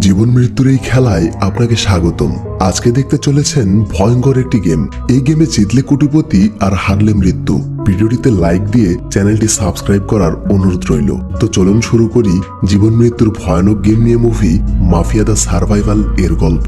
জীবন মৃত্যুর এই খেলায় আপনাকে স্বাগতম। আজকে দেখতে চলেছেন ভয়ঙ্কর একটি গেম। এই গেমে জিতলে কোটিপতি আর হারলে মৃত্যু। ভিডিওটিতে লাইক দিয়ে চ্যানেলটি সাবস্ক্রাইব করার অনুরোধ রইল। তো চলুন শুরু করি জীবন মৃত্যুর ভয়ানক গেম নিয়ে মুভি, মাফিয়া দ্য সার্ভাইভাল এর গল্প।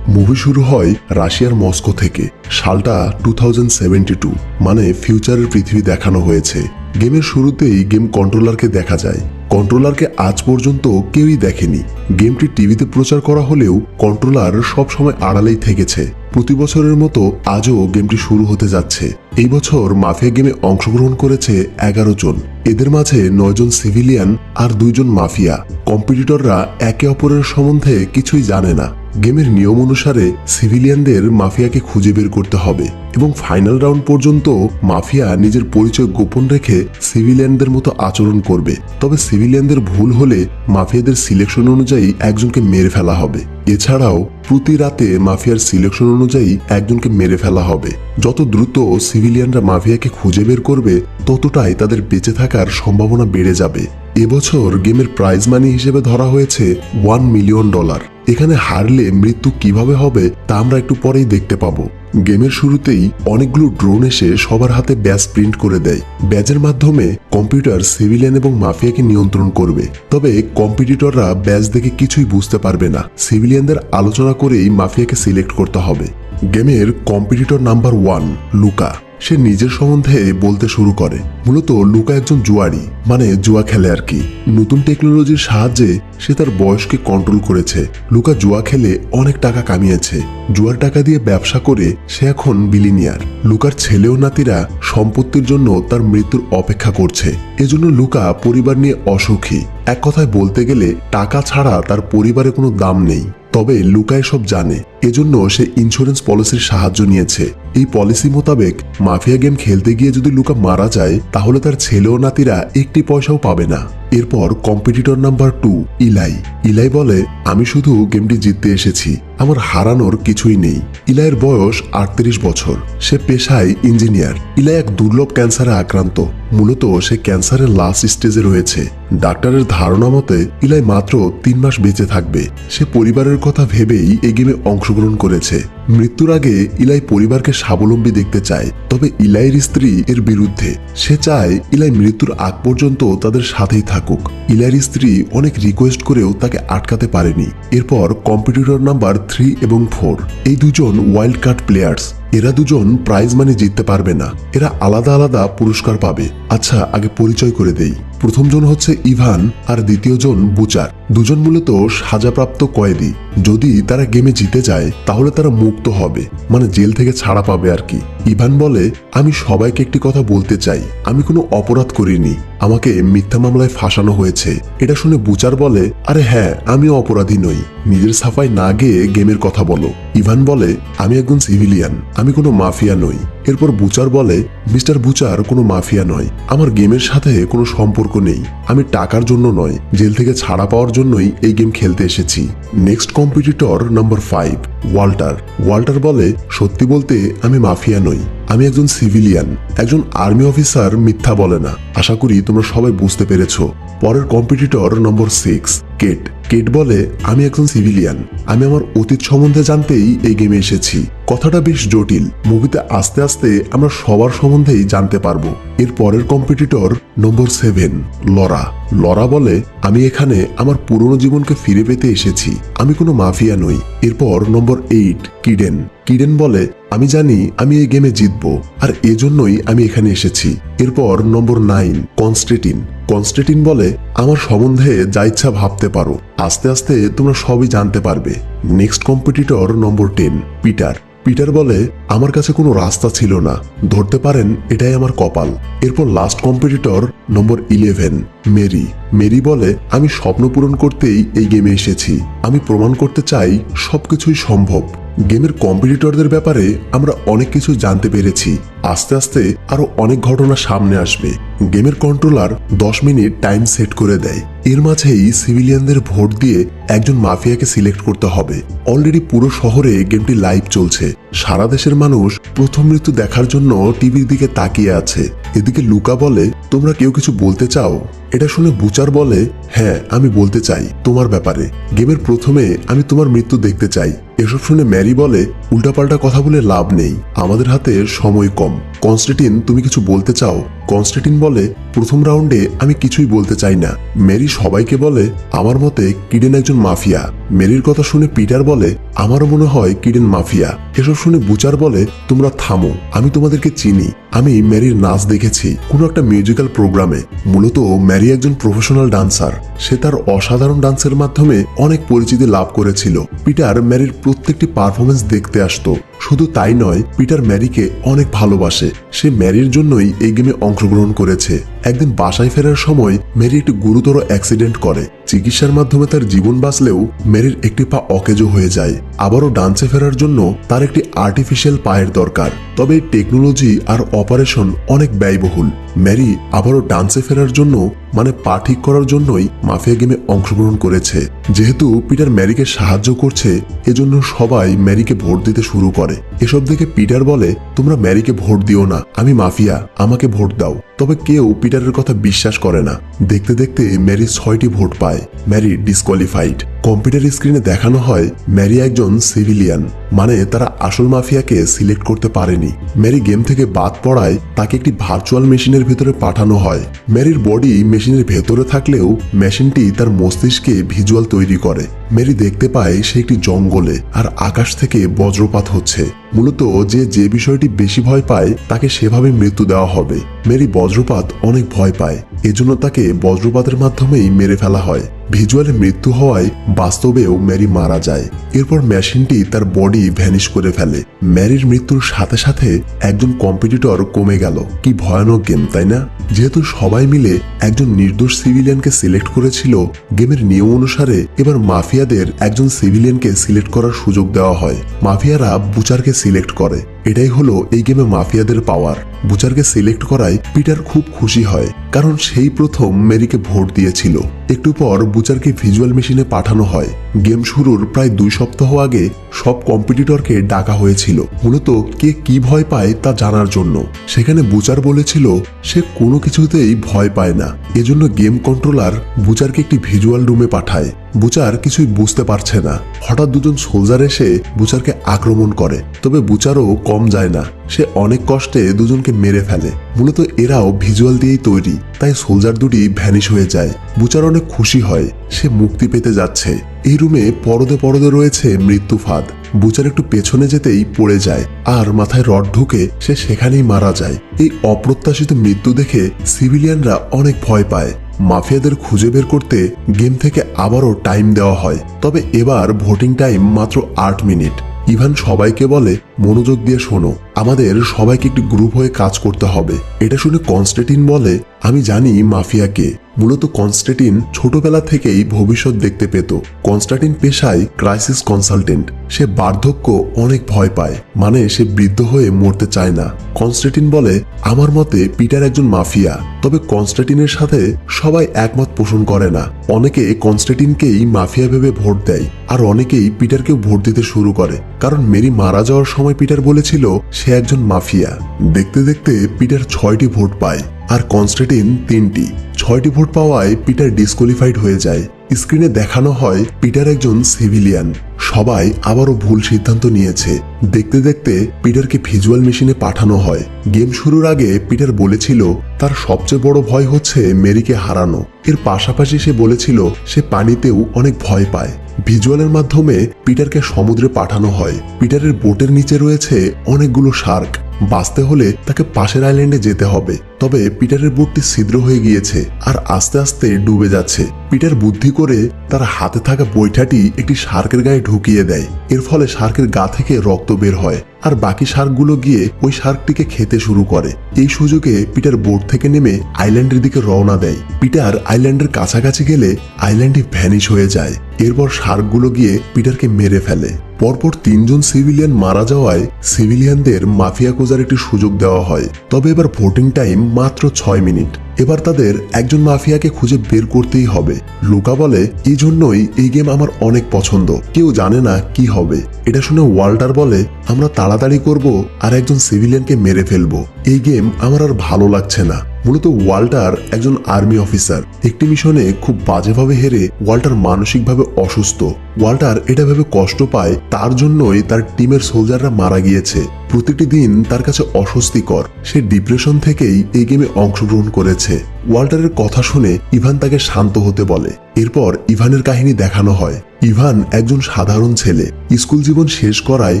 মুভি শুরু হয় রাশিয়ার মস্কো থেকে, সালটা টু মানে ফিউচারের পৃথিবী দেখানো হয়েছে। গেমের শুরুতেই গেম কন্ট্রোলারকে দেখা যায়। কন্ট্রোলারকে আজ পর্যন্ত কেউই দেখেনি। গেমটি টিভিতে প্রচার করা হলেও কন্ট্রোলার সবসময় আড়ালেই থেকেছে। প্রতি বছরের মতো আজও গেমটি শুরু হতে যাচ্ছে। এই বছর মাফিয়া গেমে অংশগ্রহণ করেছে এগারো জন। এদের মাঝে নয়জন সিভিলিয়ান আর দুইজন মাফিয়া। কম্পিটিটররা একে অপরের সম্বন্ধে কিছুই জানে না। গেমের নিয়ম অনুসারে সিভিলিয়ানদের মাফিয়াকে খুঁজে বের করতে হবে এবং ফাইনাল রাউন্ড পর্যন্ত মাফিয়া নিজের পরিচয় গোপন রেখে সিভিলিয়ানদের মতো আচরণ করবে। তবে সিভিলিয়ানদের ভুল হলে মাফিয়াদের সিলেকশন অনুযায়ী একজনকে মেরে ফেলা হবে। এছাড়াও, প্রতি রাতে মাফিয়ার সিলেকশন অনুযায়ী একজনকে মেরে ফেলা হবে। যত দ্রুত সিভিলিয়ানরা মাফিয়াকে খুঁজে বের করবে, ততটাই তাদের বেঁচে থাকার সম্ভাবনা বেড়ে যাবে। এবছর গেমের প্রাইজ মানি হিসেবে ধরা হয়েছে ওয়ান মিলিয়ন ডলার এখানে হারলে মৃত্যু কীভাবে হবে তা আমরা একটু পরেই দেখতে পাবো। গেমের শুরুতেই অনেকগুলো ড্রোন এসে সবার হাতে ব্যাজ প্রিন্ট করে দেয়। ব্যাজের মাধ্যমে কম্পিউটার, সিভিলিয়ান এবং মাফিয়াকে নিয়ন্ত্রণ করবে। তবে কম্পিটিটররা ব্যাজ দেখে কিছুই বুঝতে পারবে না। সিভিলিয়ানদের আলোচনা করেই মাফিয়াকে সিলেক্ট করতে হবে। গেমের কম্পিটিটর নাম্বার ওয়ান, লুকা। সে নিজের সম্বন্ধে বলতে শুরু করে। মূলত লুকা একজন জুয়ারি মানে জুয়া খেলে আর কি। নতুন টেকনোলজির সাহায্যে সে তার বয়সকে কন্ট্রোল করেছে। লুকা জুয়া খেলে অনেক টাকা কামিয়েছে। জুয়ার টাকা দিয়ে ব্যবসা করে সে এখন বিলিনিয়ার লুকার ছেলে ও নাতিরা সম্পত্তির জন্য তার মৃত্যুর অপেক্ষা করছে। এজন্য লুকা পরিবার নিয়ে অসুখী। এক কথায় বলতে গেলে টাকা ছাড়া তার পরিবারে কোনো দাম নেই। তবে লুকায় সব জানে। এজন্য সে ইন্স্যুরেন্স পলিসির সাহায্য নিয়েছে। এই পলিসি মোতাবেক মাফিয়া গেম খেলতে গিয়ে যদি লুকা মারা যায়, তাহলে তার ছেলে ও নাতিরা একটি পয়সাও পাবে না। এরপর কম্পিটিটর নাম্বার টু ইলাই। ইলাই বলে, আমি শুধু গেমটি জিততে এসেছি, আমার হারানোর কিছুই নেই। ইলাইয়ের বয়স আটত্রিশ বছর। সে পেশায় ইঞ্জিনিয়ার ইলাই এক দুর্লভ ক্যান্সারে আক্রান্ত। মূলত সে ক্যান্সারের লাস্ট স্টেজে রয়েছে। ডাক্তারের ধারণা মতে, ইলাই মাত্র তিন মাস বেঁচে থাকবে। সে পরিবারের কথা ভেবেই এই গেমে অংশগ্রহণ করেছে। মৃত্যুর আগে ইলাই পরিবারকে স্বাবলম্বী দেখতে চায়, তবে ইলাইয়ের স্ত্রী এর বিরুদ্ধে। সে চায়, ইলাই মৃত্যুর আগ পর্যন্ত তাদের সাথেই থাকুক। ইলাইয়ের স্ত্রী অনেক রিকোয়েস্ট করেও তাকে আটকাতে পারেনি। এরপর কম্পিটিটর নাম্বার থ্রি এবং ফোর, এই দুজন ওয়াইল্ড কার্ড প্লেয়ার্স এরা দুজন প্রাইজ মানে জিততে পারবে না। এরা আলাদা আলাদা পুরস্কার পাবে। আচ্ছা আগে পরিচয় করে দেই। প্রথমজন হচ্ছে ইভান আর দ্বিতীয়জন বুচার। দুজন মূলত সাজাপ্রাপ্ত কয়েদি। যদি তারা গেমে জিতে যায়, তাহলে তারা মুক্ত হবে। মানে জেল থেকে ছাড়া পাবে আর কি। ইভান বলে, আমি সবাইকে একটি কথা বলতে চাই। আমি কোনো অপরাধ করিনি। আমাকে মিথ্যা মামলায় ফাঁসানো হয়েছে। এটা শুনে বুচার বলে, আরে হ্যাঁ আমিও অপরাধী নই। নিজের সাফাই না গিয়ে গেমের কথা বলো। ইভান বলে, আমি একজন সিভিলিয়ান। আমি কোনো মাফিয়া নই। এরপর বুচার বলে, মিস্টার বুচার কোনো মাফিয়া নয়। আমার গেমের সাথে কোনো সম্পর্ক নেই। আমি টাকার জন্য নয়। জেল থেকে ছাড়া পাওয়ার জন্যই এই গেম খেলতে এসেছি। Next competitor number five, Walter. Walter বলে, সত্যি বলতে আমি মাফিয়া নই। আমি একজন সিভিলিয়ান, একজন আর্মি অফিসার মিথ্যা বলে না। আশা করি তোমরা সবাই বুঝতে পেরেছ। পরের competitor number six, Kate. Kate বলে, আমি একজন সিভিলিয়ান। আমি আমার অতীত সম্বন্ধে জানতেই এই গেমে এসেছি। কথাটা বেশ জটিল। মুভিতে আস্তে আস্তে আমরা সবার সম্বন্ধেই জানতে পারব। এর পরের competitor number seven, Laura. Laura বলে, আমি এখানে আমার পুরনো জীবনকে ফিরে পেতে এসেছি। আমি কোনো মাফিয়া নই। এরপর নম্বর এইট, কিডেন। কিডেন বলে, আমি জানি আমি এই গেমে জিতব, আর এজন্যই আমি এখানে এসেছি। এরপর নম্বর নাইন, কনস্টেটিন। কনস্টেটিন বলে, আমার সম্বন্ধে যা ইচ্ছা ভাবতে পারো। আস্তে আস্তে তোমরা সবই জানতে পারবে। Next competitor number ten, Peter. Peter বলে, আমার কাছে কোনো রাস্তা ছিল না। ধরতে পারেন, এটাই আমার কপাল। এরপর last competitor number eleven Mary. Mary বলে, আমি স্বপ্ন পূরণ করতেই এই গেমে এসেছি। আমি প্রমাণ করতে চাই সবকিছুই সম্ভব। গেমের কম্পিটিটরদের ব্যাপারে আমরা অনেক কিছু জানতে পেরেছি। আস্তে আস্তে আরও অনেক ঘটনা সামনে আসবে। গেমের কন্ট্রোলার দশ মিনিট টাইম সেট করে দেয়। এর মাঝেই সিভিলিয়ানদের ভোট দিয়ে একজন মাফিয়াকে সিলেক্ট করতে হবে। অলরেডি পুরো শহরে গেমটি লাইভ চলছে। সারা দেশের মানুষ প্রথম মৃত্যু দেখার জন্য টিভির দিকে তাকিয়ে আছে। এদিকে লুকা বলে, তোমরা কেউ কিছু বলতে চাও? এটা শুনে বুচার বলে হ্যাঁ আমি বলতে চাই তোমার ব্যাপারে। গেমের প্রথমে আমি তোমার মৃত্যু দেখতে চাই। এসব শুনে ম্যারি বলে, উল্টাপাল্টা কথা বলে লাভ নেই। আমাদের হাতে সময় কম। কনস্টেটিন, তুমি কিছু বলতে চাও? কনস্টেটিন বলে, প্রথম রাউন্ডে আমি কিছুই বলতে চাই না। মেরি সবাইকে বলে, আমার মতে কিডেন একজন মাফিয়া। মেরির কথা শুনে পিটার বলে, আমারও মনে হয় কিডেন মাফিয়া। এসব শুনে বুচার বলে, তোমরা থামো, আমি তোমাদেরকে চিনি। আমি ম্যারির নাচ দেখেছি। কোনো একটা মিউজিক্যাল প্রোগ্রামে। মূলত ম্যারি একজন প্রফেশনাল ডান্সার সে তার অসাধারণ ডান্সের মাধ্যমে অনেক পরিচিতি লাভ করেছিল। পিটার ম্যারির প্রত্যেকটি পারফরমেন্স দেখতে আসতো। শুধু তাই নয়, পিটার ম্যারিকে অনেক ভালোবাসে। সে ম্যারির জন্যই এই গেমে অংশগ্রহণ করেছে। একদিন বাসায় ফেরার সময় ম্যারি একটি গুরুতর অ্যাক্সিডেন্ট করে। চিকিৎসার মাধ্যমে তার জীবন বাঁচলেও ম্যারির একটি পা অকেজো হয়ে যায়। আবারও ডান্সে ফেরার জন্য তার একটি আর্টিফিশিয়াল পায়ের দরকার। তবে টেকনোলজি আর অপারেশন অনেক ব্যয়বহুল। ম্যারি আবারও ডান্সে ফেরার জন্য মানে পা ঠিক করার জন্যই মাফিয়া গেমে অংশগ্রহণ করেছে। যেহেতু পিটার ম্যারিকে সাহায্য করছে, এজন্য সবাই ম্যারিকে ভোট দিতে শুরু করে। এসব দেখে পিটার বলে, তোমরা ম্যারিকে ভোট দিও না, আমি মাফিয়া, আমাকে ভোট দাও। তবে কেউ পিটারের কথা বিশ্বাস করে না। দেখতে দেখতে ম্যারি ছয়টি ভোট পায়। ম্যারি ডিসকোয়ালিফাইড কম্পিউটার স্ক্রিনে দেখানো হয়, ম্যারি একজন সিভিলিয়ান। মানে তারা আসল মাফিয়াকে সিলেক্ট করতে পারেনি। ম্যারি গেম থেকে বাদ পড়ায় তাকে একটি ভার্চুয়াল মেশিনের ভেতরে পাঠানো হয়। ম্যারির বডি মেশিনের ভেতরে থাকলেও মেশিনটি তার মস্তিষ্কে ভিজুয়াল তৈরি করে। ম্যারি দেখতে পায় সে একটি জঙ্গলে, আর আকাশ থেকে বজ্রপাত হচ্ছে। মূলত যে যে বিষয়টি বেশি ভয় পায়, তাকে সেভাবে মৃত্যু দেওয়া হবে। মেরি বজ্রপাত অনেক ভয় পায়। এজন্য তাকে বজ্রপাতের মাধ্যমেই মেরে ফেলা হয়। ভিজুয়ালে মৃত্যু হওয়ায় বাস্তবেও ম্যারি মারা যায়। এরপর মেশিনটি তার বডি ভ্যানিশ করে ফেলে। ম্যারির মৃত্যুর সাথে সাথে একজন কম্পিটিটর কমে গেল। কি ভয়ানক গেম, তাই না? যেহেতু সবাই মিলে একজন নির্দোষ সিভিলিয়ানকে সিলেক্ট করেছিল, গেমের নিয়ম অনুসারে এবার মাফিয়াদের একজন সিভিলিয়ানকে সিলেক্ট করার সুযোগ দেওয়া হয়। মাফিয়ারা বুচারকে সিলেক্ট করে। এটাই হলো এই গেমে মাফিয়াদের পাওয়ার বুচারকে সিলেক্ট করায় পিটার খুব খুশি হয়, কারণ সেই প্রথম মেরিকে ভোট দিয়েছিল। একটু পর বুচারকে ভিজুয়াল মেশিনে পাঠানো হয়। গেম শুরুর প্রায় দুই সপ্তাহ আগে সব কম্পিটিটরকে ডাকা হয়েছিল। মূলত কে কি ভয় পায় তা জানার জন্য। সেখানে বুচার বলেছিল, সে কোনো কিছুতেই ভয় পায় না। এজন্য গেম কন্ট্রোলার বুচারকে একটি ভিজুয়াল রুমে পাঠায়। বুচার কিছুই বুঝতে পারছে না। হঠাৎ দুজন সোলজার এসে বুচারকে আক্রমণ করে। তবে বুচারও কম যায় না। সে অনেক কষ্টে দুজনকে মেরে ফেলে। মূলত এরাও ভিজুয়াল দিয়েই তৈরি। তাই সোলজার দুটি ভ্যানিশ হয়ে যায়। বুচার অনেক খুশি হয়। সে মুক্তি পেতে যাচ্ছে। এই রুমে পরদে পরদে রয়েছে মৃত্যু ফাঁদ। বুচার একটু পেছনে যেতেই পড়ে যায়। আর মাথায় রড ঢুকে সে সেখানেই মারা যায়। এই অপ্রত্যাশিত মৃত্যু দেখে সিভিলিয়ানরা অনেক ভয় পায়। মাফিয়াদের খুঁজে বের করতে গেম থেকে আবারও টাইম দেওয়া হয়। তবে এবার ভোটিং টাইম মাত্র আট মিনিট। ইভান সবাইকে বলে মনোযোগ দিয়ে শোনো। আমাদের সবাইকে একটি গ্রুপ হয়ে কাজ করতে হবে। এটা শুনে কনস্টেটিন বলে, আমি জানি মাফিয়াকে। মূলত কনস্টেটিন ছোটবেলা থেকেই ভবিষ্যৎ দেখতে পেত। কনস্টাটিন পেশায় ক্রাইসিস কনসালটেন্ট। সে বার্ধক্য অনেক ভয় পায়। মানে সে বৃদ্ধ হয়ে মরতে চায় না। কনস্টেটিন বলে, আমার মতে পিটার একজন মাফিয়া। তবে কনস্টেটিনের সাথে সবাই একমত পোষণ করে না। অনেকে কনস্টেটিনকেই মাফিয়া ভেবে ভোট দেয়। আর অনেকেই পিটারকেও ভোট দিতে শুরু করে। কারণ মেরি মারা যাওয়ার সময় পিটার বলেছিল সে একজন মাফিয়া। দেখতে দেখতে পিটার ছয়টি ভোট পায় আর কনস্টেটিন তিনটি। ছয়টি ভোট পাওয়ায় পিটার ডিসকোয়ালিফাইড হয়ে যায়। স্ক্রিনে দেখানো হয় পিটার একজন সিভিলিয়ান। সবাই আবারও ভুল সিদ্ধান্ত নিয়েছে। দেখতে দেখতে পিটারকে ভিজুয়াল মেশিনে পাঠানো হয়। গেম শুরুর আগে পিটার বলেছিল, তার সবচেয়ে বড় ভয় হচ্ছে মেরিকে হারানো। এর পাশাপাশি সে বলেছিল, সে পানিতেও অনেক ভয় পায়। ভিজুয়ালের মাধ্যমে পিটারকে সমুদ্রে পাঠানো হয়। পিটারের বোটের নিচে রয়েছে অনেকগুলো শার্ক। বাঁচতে হলে তাকে পাশের আইল্যান্ডে যেতে হবে। তবে পিটারের বোটটি ছিদ্র হয়ে গিয়েছে। আর আস্তে আস্তে ডুবে যাচ্ছে। পিটার বুদ্ধি করে তার হাতে থাকা বৈঠাটি একটি শার্কের গায়ে ঢুকিয়ে দেয়। এর ফলে শার্কের গা থেকে রক্ত বের হয় আর বাকি শার্কগুলো গিয়ে ওই শার্কটিকে খেতে শুরু করে। এই সুযোগে পিটার বোট থেকে নেমে আইল্যান্ডের দিকে রওনা দেয়। পিটার আইল্যান্ডের কাছাকাছি গেলে আইল্যান্ডটি ভ্যানিশ হয়ে যায়। এরপর শার্কগুলো গিয়ে পিটারকে মেরে ফেলে। পরপর তিনজন সিভিলিয়ান মারা যাওয়ায় সিভিলিয়ানদের মাফিয়া খোঁজার একটি সুযোগ দেওয়া হয়। তবে এবার ভোটিং টাইম মাত্র ছয় মিনিট। এবার তাদের একজন মাফিয়াকে খুঁজে বের করতেই হবে। লুকা বলে, এই জন্যই এই গেম আমার অনেক পছন্দ। কেউ জানে না কি হবে। এটা শুনে ওয়াল্টার বলে, আমরা তাড়াতাড়ি করব আর একজন সিভিলিয়ানকে মেরে ফেলব। এই গেম আমার আর ভালো লাগছে না। মূলত ওয়াল্টার একজন আর্মি অফিসার। একটি মিশনে খুব বাজেভাবে হেরে ওয়াল্টার মানসিকভাবে অসুস্থ। ওয়াল্টার এটা ভেবে কষ্ট পায়, তার জন্যই তার টিমের সোলজাররা মারা গিয়েছে। প্রতিটি দিন তার কাছে অস্বস্তিকর। সে ডিপ্রেশন থেকেই এই গেমে অংশগ্রহণ করেছে। ওয়াল্টারের কথা শুনে ইভান তাকে শান্ত হতে বলে। এরপর ইভানের কাহিনী দেখানো হয়। ইভান একজন সাধারণ ছেলে। স্কুল জীবন শেষ করায়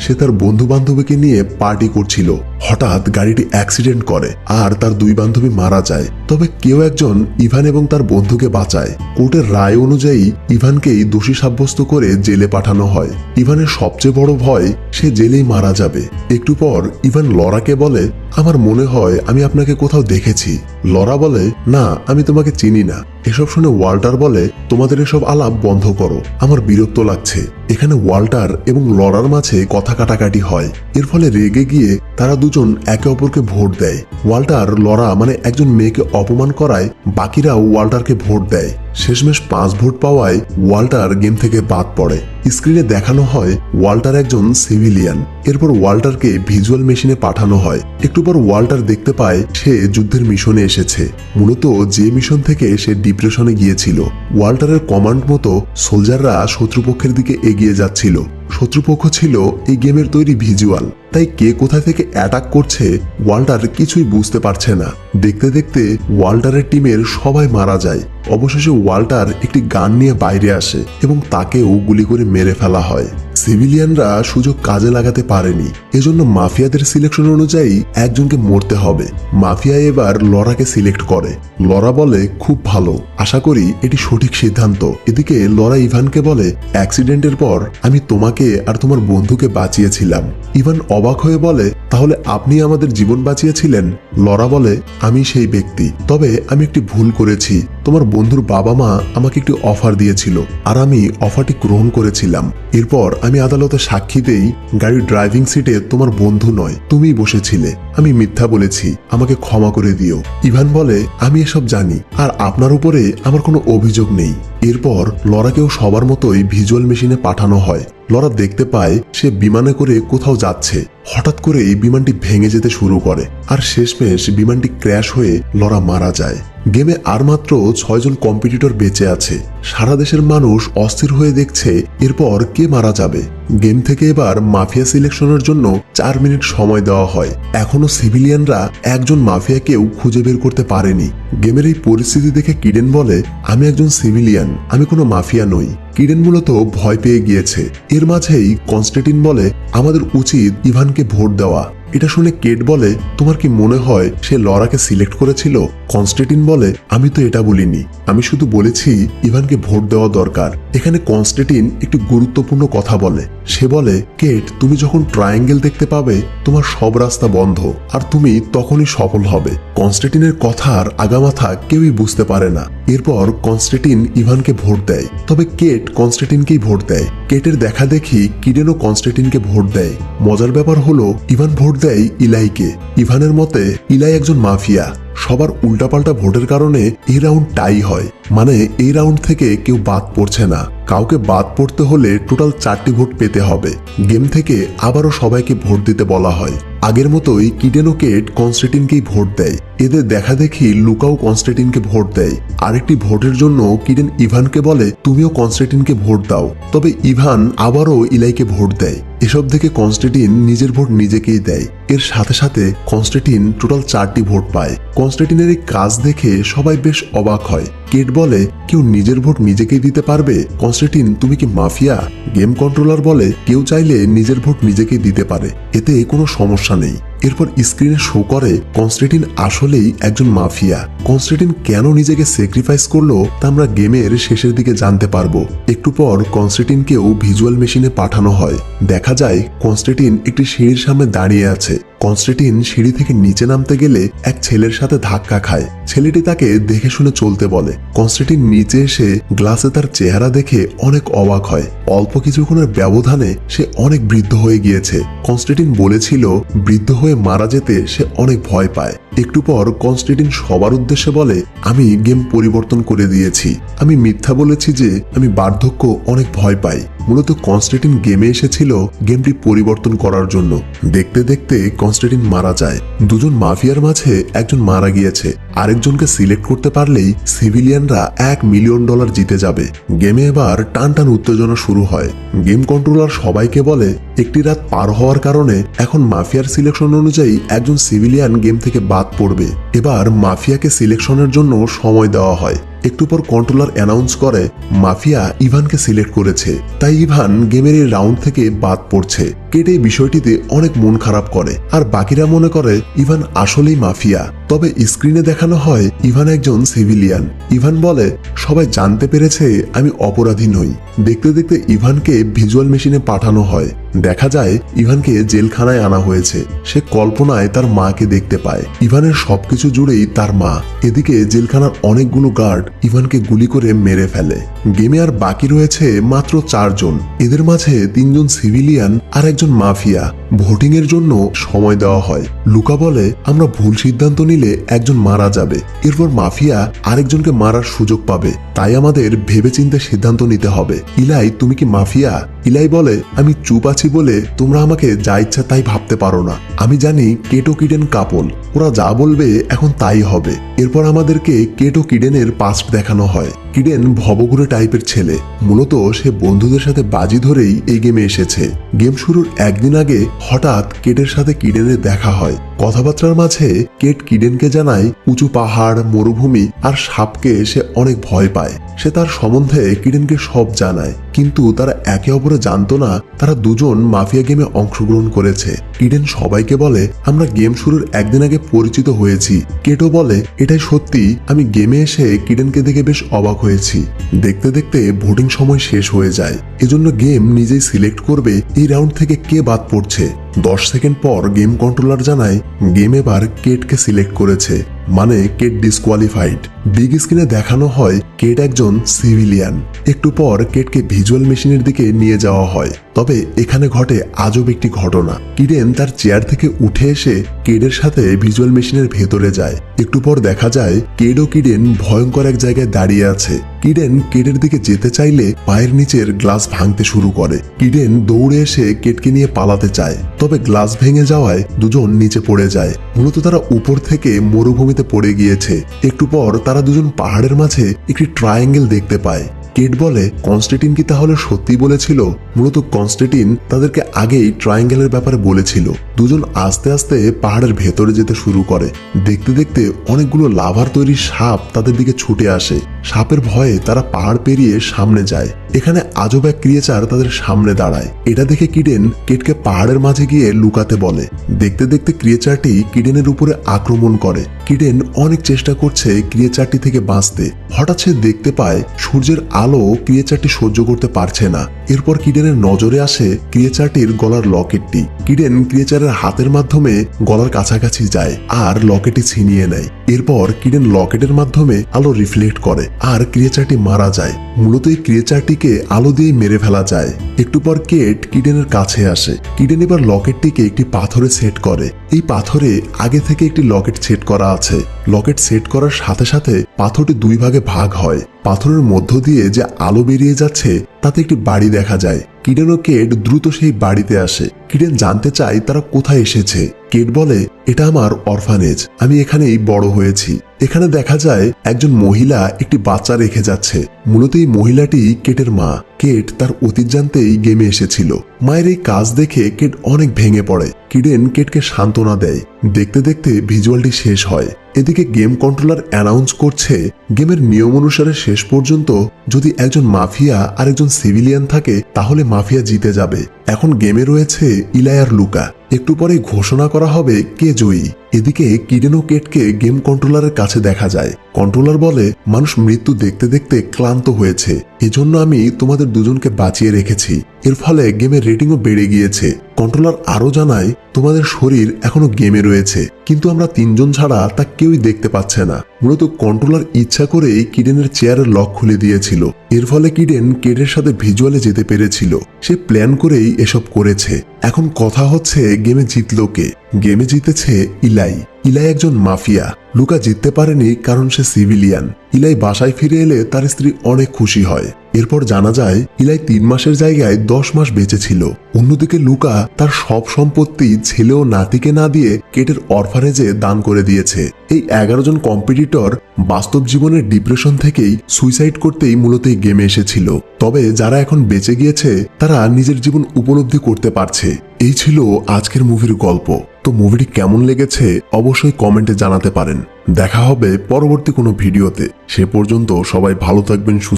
সে তার বন্ধু বান্ধবীকে নিয়ে পার্টি করছিল। হঠাৎ গাড়িটি অ্যাক্সিডেন্ট করে আর তার দুই বান্ধবী মারা যায়। তবে কেউ একজন ইভান এবং তার বন্ধুকে বাঁচায়। কোর্টের রায় অনুযায়ী ইভানকেই দোষী সাব্যস্ত করে জেলে পাঠানো হয়। ইভানের সবচেয়ে বড় ভয়, সে জেলেই মারা যাবে। একটু পর ইভান লরাকে বলে, আমার মনে হয় আমি আপনাকে কোথাও দেখেছি। লরা বলে না, আমি তোমাকে চিনি না। এসব শুনে ওয়াল্টার বলে, তোমাদের এসব আলাপ বন্ধ করো। আমার বিরক্ত লাগছে। এখানে ওয়াল্টার এবং লরার মাঝে কথা কাটাকাটি হয়। এর ফলে রেগে গিয়ে তারা দুজন একে অপরকে ভোট দেয়। ওয়াল্টার লরা মানে একজন মেয়েকে অপমান করায়, বাকিরাও ওয়াল্টারকে ভোট দেয়। শেষমেশ পাঁচ ভোট পাওয়ায় ওয়াল্টার গেম থেকে বাদ পড়ে। স্ক্রিনে দেখানো হয় ওয়াল্টার একজন সিভিলিয়ান। এরপর ওয়াল্টারকে ভিজুয়াল মেশিনে পাঠানো হয়। একটু পর ওয়াল্টার দেখতে পায় সে যুদ্ধের মিশনে এসেছে। মূলত যে মিশন থেকে সে ডিপ্রেশনে গিয়েছিল। ওয়াল্টারের কমান্ড মতো সোলজাররা শত্রুপক্ষের দিকে এগিয়ে যাচ্ছিল। শত্রুপক্ষ ছিল এই গেমের তৈরি ভিজুয়াল, তাই কে কোথা থেকে অ্যাটাক করছে ওয়াল্টার কিছুই বুঝতে পারছে না। দেখতে দেখতে ওয়াল্টারের টিমের সবাই মারা যায়। অবশেষে ওয়াল্টার একটি গান নিয়ে বাইরে আসে এবং তাকেও গুলি করে মেরে ফেলা হয়। সিভিলিয়ানরা সুযোগ কাজে লাগাতে পারেনি। এজন্য মাফিয়াদের সিলেকশন অনুযায়ী একজনকে মরতে হবে। মাফিয়া এবার লরাকে সিলেক্ট করে। লরা বলে, খুব ভালো। আশা করি এটি সঠিক সিদ্ধান্ত। এদিকে লরা ইভানকে বলে, অ্যাক্সিডেন্টের পর আমি তোমাকে আর তোমার বন্ধুকে বাঁচিয়েছিলাম। ইভান অবাক হয়ে বলে, তাহলে আপনি আমাদের জীবন বাঁচিয়েছিলেন? লরা বলে, আমি সেই ব্যক্তি। তবে আমি একটি ভুল করেছি। তোমার বন্ধুর বাবা মা আমাকে একটি অফার দিয়েছিল, আর আমি অফারটি গ্রহণ করেছিলাম। এরপর আমি আদালতে সাক্ষী দেই, গাড়ির ড্রাইভিং সিটে তোমার বন্ধু নয় তুমি বসেছিলে। আমি মিথ্যা বলেছি, আমাকে ক্ষমা করে দিও। ইভান বলে, আমি এসব জানি, আর আপনার উপরে আমার কোনো অভিযোগ নেই। এরপর লরাকেও সবার মতোই ভিজুয়াল মেশিনে পাঠানো হয়। লরা দেখতে পায় সে বিমানে করে কোথাও যাচ্ছে। হঠাৎ করে এই বিমানটি ভেঙে যেতে শুরু করে আর শেষমেশ বিমানটি ক্র্যাশ হয়ে লরা মারা যায়। গেমে আর মাত্র ছয়জন কম্পিটিটর বেঁচে আছে। সারা দেশের মানুষ অস্থির হয়ে দেখছে এরপর কে মারা যাবে। গেম থেকে এবার মাফিয়া সিলেকশনের জন্য চার মিনিট সময় দেওয়া হয়। এখনও সিভিলিয়ানরা একজন মাফিয়াকেও খুঁজে বের করতে পারেনি। গেমের এই পরিস্থিতি দেখে কিডেন বলে আমি একজন সিভিলিয়ান আমি কোনো মাফিয়া নই। কিডেন মূলত ভয় পেয়ে গিয়েছে। এর মাঝেই কনস্টেটিন বলে, আমাদের উচিত ইভানকে ভোট দেওয়া। এটা শুনে কেট বলে, তোমার কি মনে হয় সে লরাকে সিলেক্ট করেছিল? কনস্টেটিন বলে, আমি তো এটা বলিনি। আমি শুধু বলেছি ইভানকে ভোট দেওয়া দরকার। এখানে কনস্টেটিন একটি গুরুত্বপূর্ণ কথা বলে। সে বলে, কেট, তুমি যখন ট্রায়াঙ্গেল দেখতে পাবে, তোমার সব রাস্তা বন্ধ, আর তুমি তখনই সফল হবে। কনস্টেটিনের কথার আগামাথা কেউই বুঝতে পারে না। এরপর কনস্টেটিন ইভানকে ভোট দেয়। তবে কেট কনস্টেটিনকেই ভোট দেয়। কেটের দেখা দেখি কিডেনও কনস্টেটিনকে ভোট দেয়। মজার ব্যাপার হলো, ইভান ভোট দেয় ইলাইকে। ইভানের মতে, ইলাই একজন মাফিয়া। সবার উল্টাপাল্টা ভোটের কারণে এই রাউন্ড টাই হয়। মানে এই রাউন্ড থেকে কেউ বাদ পড়ছে না। কাউকে বাদ পড়তে হলে টোটাল চারটি ভোট পেতে হবে। গেম থেকে আবারও সবাইকে ভোট দিতে বলা হয়। আগের মতোই কিডেনো কেট কনস্টেটিনকেই ভোট দেয়। এদের দেখা দেখি লুকাও কনস্টেটিনকে ভোট দেয়। আরেকটি ভোটের জন্য কিডেন ইভানকে বলে, তুমিও কনস্টেটিনকে ভোট দাও। তবে ইভান আবারও ইলাইকে ভোট দেয়। এসব দেখে কনস্টেটিন নিজের ভোট নিজেকেই দেয়। এর সাথে সাথে কনস্টেটিন টোটাল চারটি ভোট পায়। কনস্টেটিনের এই কাজ দেখে সবাই বেশ অবাক হয়। কেট বলে, কেউ নিজের ভোট নিজেকেই দিতে পারবে? কনস্টেটিন, তুমি কি মাফিয়া? গেম কন্ট্রোলার বলে, কেউ চাইলে নিজের ভোট নিজেকেই দিতে পারে। এতে কোনো সমস্যা নেই। এরপর স্ক্রিনে শো করে কনস্টেটিন আসলেই একজন মাফিয়া। কনস্টেটিন কেন নিজেকে স্যাক্রিফাইস করল তা আমরা গেমের শেষের দিকে জানতে পারব। একটু পর কনস্টেটিনকেও ভিজুয়াল মেশিনে পাঠানো হয়। দেখা যায় কনস্টেটিন একটি সিঁড়ির সামনে দাঁড়িয়ে আছে। কনস্টেটিন সিঁড়ি থেকে নিচে নামতে গেলে এক ছেলের সাথে ধাক্কা খায়। ছেলেটি তাকে দেখে শুনে চলতে বলে। কনস্টেটিন নিচে এসে গ্লাসে তার চেহারা দেখে অনেক অবাক হয়। অল্প কিছুক্ষণের ব্যবধানে সে অনেক বৃদ্ধ হয়ে গিয়েছে। কনস্টেটিন বলেছিল, বৃদ্ধ হয়ে মারা যেতে সে অনেক ভয় পায়। একটু পর কনস্টেটিন সবার উদ্দেশ্যে বলে, আমি গেম পরিবর্তন করে দিয়েছি। আমি মিথ্যা বলেছি যে আমি বার্ধক্য অনেক ভয় পাই। মূলত কনস্টেটিন গেমে এসেছিল গেমটি পরিবর্তন করার জন্য। দেখতে দেখতে কনস্টেটিন মারা যায়। দুজন মাফিয়ার মাঝে একজন মারা গিয়েছে। আরেকজনকে সিলেক্ট করতে পারলেই সিভিলিয়ানরা এক মিলিয়ন ডলার জিতে যাবে। গেমে এবার টান টান উত্তেজনা শুরু হয়। গেম কন্ট্রোলার সবাইকে বলে, একটি রাত পার হওয়ার কারণে এখন মাফিয়ার সিলেকশন অনুযায়ী একজন সিভিলিয়ান গেম থেকে বাদ পড়বে। এবার মাফিয়াকে সিলেকশনের জন্য সময় দেওয়া হয়। একটু পর কন্ট্রোলার অ্যানাউন্স করে, মাফিয়া ইভানকে সিলেক্ট করেছে। তাই ইভান গেমের এই রাউন্ড থেকে বাদ পড়ছে। কেটে বিষয়টিতে অনেক মন খারাপ করে। আর বাকিরা মনে করে, ইভান আসলেই মাফিয়া। তবে স্ক্রিনে দেখানো হয়, ইভান একজন সিভিলিয়ান ইভান বলে, সবাই জানতে পেরেছে আমি অপরাধী নই। দেখতে দেখতে ইভানকে ভিজুয়াল মেশিনে পাঠানো হয়। দেখা যায়, ইভানকে জেলখানায় আনা হয়েছে। সে কল্পনায় তার মাকে দেখতে পায়। ইভানের সবকিছু জুড়েই তার মা। এদিকে জেলখানার অনেকগুলো গার্ড ইভানকে গুলি করে মেরে ফেলে। গেমে আর বাকি রয়েছে মাত্র চারজন। এদের মাঝে তিনজন সিভিলিয়ান আর একজন মাফিয়া। ভোটিং এর জন্য সময় দেওয়া হয়। লুকা বলে, আমরা ভুল সিদ্ধান্ত নিলে একজন মারা যাবে। এরপর মাফিয়া আরেকজনকে মারার সুযোগ পাবে। তাই আমাদের ভেবেচিন্তে সিদ্ধান্ত নিতে হবে। ইলাই, তুমি কি মাফিয়া? ইলাই বলে, আমি চুপ আছি বলে তোমরা আমাকে যা ইচ্ছা তাই ভাবতে পারো না। আমি জানি কেটো কিডেন কাপল। ওরা যা বলবে এখন তাই হবে। এরপর আমাদেরকে কেটো কিডেনের পাস্ট দেখানো হয়। কিডেন ভবঘুরে টাইপের ছেলে। মূলত সে বন্ধুদের সাথে বাজি ধরেই এই গেমে এসেছে। গেম শুরুর একদিন আগে হঠাৎ কেটের সাথে কিডেনের দেখা হয়। কথাবার্তার মাঝে কেট কিডেনকে জানায়, উঁচু পাহাড়, মরুভূমি আর সাপকে সে অনেক ভয় পায়। সে তার সম্বন্ধে কিডেনকে সব জানায়, কিন্তু তারা একে অপরে জানতো না, তারা দুজন মাফিয়া গেমে অংশগ্রহণ করেছে। কিডেন সবাইকে বলে, আমরা গেম শুরুর একদিন আগে পরিচিত হয়েছি। কেটো বলে, এটাই সত্যি, আমি গেমে এসে কিডেনকে দেখে বেশ অবাক হয়েছি। দেখতে দেখতে ভোটিং সময় শেষ হয়ে যায়। এজন্য গেম নিজেই সিলেক্ট করবে, এই রাউন্ড থেকে কে বাদ পড়ছে? দশ সেকেন্ড পর গেম কন্ট্রোলার জানায় গেম এবার কেটকে সিলেক্ট করেছে মানে কেট ডিসকোয়ালিফাইড বিগ স্ক্রিনে দেখানো হয় কেট একজন সিভিলিয়ান। একটু পর কেটকে ভিজুয়াল মেশিনের দিকে নিয়ে যাওয়া হয়। তবে এখানে ঘটে আজব একটি ঘটনা। কিডেন তার চেয়ার থেকে উঠে এসে কেডের সাথে ভিজুয়াল মেশিনের ভেতরে যায়। একটু পর দেখা যায় কেড ও কিডেন ভয়ঙ্কর এক জায়গায় দাঁড়িয়ে আছে। কিডেন কেডের দিকে যেতে চাইলে পায়ের নিচের গ্লাস ভাঙতে শুরু করে। কিডেন দৌড়ে এসে কেটকে নিয়ে পালাতে চায়। তবে গ্লাস ভেঙে যাওয়ায় দুজন নিচে পড়ে যায়। মূলত তারা উপর থেকে মরুভূমিতে পড়ে গিয়েছে। একটু পর তারা দুজন পাহাড়ের মাঝে একটি ট্রায়াঙ্গেল দেখতে পায়। কেট বলে, কনস্টেটিন কি তাহলে সত্যি বলেছিল? মূলত কনস্টেটিন তাদেরকে আগেই ট্রায়াঙ্গেলের ব্যাপারে বলেছিল। দুজন আস্তে আস্তে পাহাড়ের ভেতরে যেতে শুরু করে। দেখতে দেখতে অনেকগুলো লাভার তৈরি সাপ তাদের দিকে ছুটে আসে। সাপের ভয়ে তারা পাহাড় পেরিয়ে সামনে যায়। এখানে আজব এক ক্রিয়েচার তাদের সামনে দাঁড়ায়। এটা দেখে কিডেন কেটকে পাহাড়ের মাঝে গিয়ে লুকাতে বলে। দেখতে দেখতে ক্রিয়েচারটি কিডেনের উপরে আক্রমণ করে। কিডেন অনেক চেষ্টা করছে ক্রিয়েচারটি থেকে বাঁচতে। হঠাৎ সে দেখতে পায় সূর্যের আলো ক্রিয়েচারটি সহ্য করতে পারছে না। এরপর কিডেনের নজরে আসে ক্রিয়েচারটির গলার লকেটটি। কিডেন ক্রিয়েচারের হাতের মাধ্যমে গলার কাছাকাছি যায় আর লকেটটি ছিনিয়ে নেয়। এরপর কিডেন লকেটের মাধ্যমে আলো রিফ্লেক্ট করে আর ক্রিয়েচারটি মারা যায়। মূলত এই ক্রিয়েচারটিকে আলো দিয়ে মেরে ফেলা যায়। একটু পর কেট কিডেনের কাছে আসে। কিডেন এবার লকেটটিকে একটি পাথরে সেট করে। এই পাথরে আগে থেকে একটি লকেট সেট করা আছে। লকেট সেট করার সাথে সাথে পাথরটি দুই ভাগে ভাগ হয়। পাথরের মধ্য দিয়ে যে আলো বেরিয়ে যাচ্ছে, তাতে একটি বাড়ি দেখা যায়। কিডেন ও কেট দ্রুত সেই বাড়িতে আসে। কিডেন জানতে চায় তারা কোথায় এসেছে। কেট বলে, এটা আমার অরফানেজ, আমি এখানেই বড় হয়েছি। এখানে দেখা যায় একজন মহিলা একটি বাচ্চা রেখে যাচ্ছে। মূলত এই মহিলাটি কেটের মা। কেট তার অতীত জানতেই গেমে এসেছিল। মায়ের এই কাজ দেখে কেট অনেক ভেঙে পড়ে। কিডেন কেটকে সান্ত্বনা দেয়। দেখতে দেখতে ভিজুয়ালটি শেষ হয়। এদিকে গেম কন্ট্রোলার অ্যানাউন্স করছে, গেমের নিয়ম অনুসারে শেষ পর্যন্ত যদি একজন মাফিয়া আর একজন সিভিলিয়ান থাকে, তাহলে মাফিয়া জিতে যাবে। এখন গেমে রয়েছে ইলায়ার লুকা। একটু পরে ঘোষণা করা হবে কে জয়ী। এদিকে কিডেনো কেটকে গেম কন্ট্রোলারের কাছে দেখা যায়। কন্ট্রোলার বলে, মানুষ মৃত্যু দেখতে দেখতে ক্লান্ত হয়েছে। এজন্য আমি তোমাদের দুজনকে বাঁচিয়ে রেখেছি। এর ফলে গেমের রেটিংও বেড়ে গিয়েছে। কন্ট্রোলার আরও জানায়, তোমাদের শরীর এখনও গেমে রয়েছে, কিন্তু আমরা তিনজন ছাড়া তা কেউই দেখতে পাচ্ছে না। মূলত কন্ট্রোলার ইচ্ছা করেই কিডেনের চেয়ারের লক খুলে দিয়েছিল। এর ফলে কিডেন কেডের সাথে ভিজুয়ালে যেতে পেরেছিল। সে প্ল্যান করেই এসব করেছে। এখন কথা হচ্ছে গেমে জিতলো কে? গেমে জিতেছে ইলাই। ইলাই একজন মাফিয়া। লুকা জিততে পারেনি কারণ সে সিভিলিয়ান। ইলাই বাসায় ফিরে এলে তার স্ত্রী অনেক খুশি হয়। এরপর জানা যায়, ইলাই তিন মাসের জায়গায় দশ মাস বেঁচে ছিল। অন্যদিকে লুকা তার সব সম্পত্তি ছেলে ও নাতিকে না দিয়ে কেটের অরফারেজে দান করে দিয়েছে। এই এগারো জন কম্পিটিটর বাস্তব জীবনের ডিপ্রেশন থেকেই সুইসাইড করতেই মূলত গেমে এসেছিল। তবে যারা এখন বেঁচে গিয়েছে, তারা নিজের জীবন উপলব্ধি করতে পারছে। এই ছিল আজকের মুভির গল্প। তো মুভিটি কেমন লেগেছে অবশ্যই কমেন্টে জানাতে পারেন। দেখা হবে পরবর্তী কোনো ভিডিওতে সে পর্যন্ত সবাই ভালো থাকবেন